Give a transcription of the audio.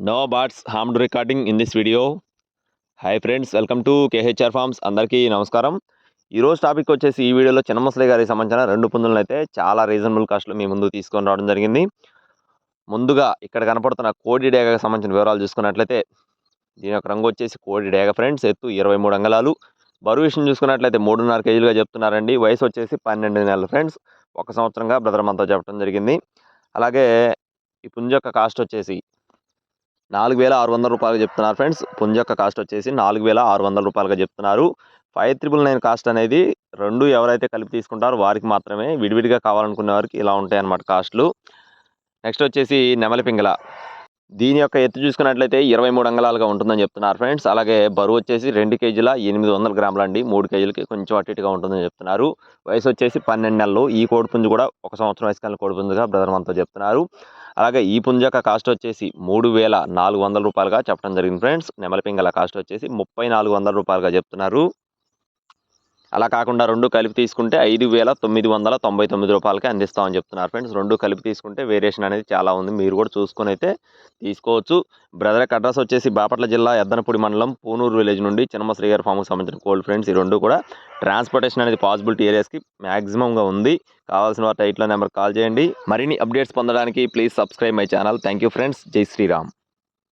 No bats harmed recording in this video hi friends welcome to KHR farms అందరికీ నమస్కారం ఈరోజు topic వచ్చేసి ఈ వీడియోలో చిన్నమసలి గారికి సంబంధించిన రెండు పుందులను అయితే చాలా రీజనబుల్ కాస్ట్లో మీ ముందు తీసుకొని రావడం జరిగింది. ముందుగా ఇక్కడ కనపడుతున్న కోడి డేగకు సంబంధించిన వివరాలు చూసుకున్నట్లయితే దీని యొక్క రంగు వచ్చేసి కోడి డేగ ఫ్రెండ్స్ ఎత్తు ఇరవై మూడు అంగళాలు. బరువు విషయం చూసుకున్నట్లయితే మూడున్నర కేజీలుగా చెప్తున్నారండి. వయసు వచ్చేసి పన్నెండు నెలలు ఫ్రెండ్స్ ఒక సంవత్సరంగా బ్రదర్ మనతో చెప్పడం జరిగింది. అలాగే ఈ పుంజ యొక్క కాస్ట్ వచ్చేసి నాలుగు వేల ఆరు వందల రూపాయలు చెప్తున్నారు ఫ్రెండ్స్. పుంజ యొక్క కాస్ట్ వచ్చేసి నాలుగు వేల ఆరు వందల రూపాయలుగా చెప్తున్నారు. ఫైవ్ త్రిబుల్ నైన్ కాస్ట్ అనేది రెండు ఎవరైతే కలిపి తీసుకుంటారో వారికి మాత్రమే విడివిడిగా కావాలనుకునే వారికి ఇలా ఉంటాయి అన్నమాట కాస్ట్లు. నెక్స్ట్ వచ్చేసి నెమలి పింగల దీని యొక్క ఎత్తు చూసుకున్నట్లయితే ఇరవై మూడు అంగళాలుగా ఉంటుందని చెప్తున్నారు ఫ్రెండ్స్. అలాగే బరువు వచ్చేసి రెండు కేజీల ఎనిమిది వందల గ్రాములు అండి. మూడు కేజీలకి కొంచెం అటు ఇటుగా ఉంటుందని చెప్తున్నారు. వయసు వచ్చేసి పన్నెండు నెలలు. ఈ కోడిపుంజు కూడా ఒక సంవత్సరం వయసు కలిగిన కోడిపుంజుగా బ్రదర్ మనతో చెప్తున్నారు. అలాగే ఈ పుంజక కాస్ట్ వచ్చేసి మూడు వేల నాలుగు వందల రూపాయలుగా చెప్పడం జరిగింది ఫ్రెండ్స్. నెమలి పింగళ కాస్ట్ వచ్చేసి ముప్పై నాలుగు వందల రూపాయలుగా చెప్తున్నారు. అలా కాకుండా రెండు కలిపి తీసుకుంటే ఐదు వేల తొమ్మిది వందల తొంభై తొమ్మిది రూపాయలకి అందిస్తామని చెప్తున్నారు ఫ్రెండ్స్. రెండు కలిపి తీసుకుంటే వేరియేషన్ అనేది చాలా ఉంది. మీరు కూడా చూసుకొని అయితే తీసుకోవచ్చు. బ్రదర్ అడ్రస్ వచ్చేసి బాపట్ల జిల్లా ఎద్దనపూడి మండలం పూనూరు విలేజ్ నుండి చిన్నమశ్రీ శ్రీగారి ఫామ్కి సంబంధించిన కోల్డ్ ఫ్రెండ్స్. ఈ రెండు కూడా ట్రాన్స్పోర్టేషన్ అనేది పాసిబిలిటీ ఏరియాస్కి మ్యాక్సిమంగా ఉంది. కావాల్సిన వారు టైట్లో నెంబర్ కాల్ చేయండి. మరిన్ని అప్డేట్స్ పొందడానికి please subscribe my channel. Thank you friends. జై శ్రీరామ్.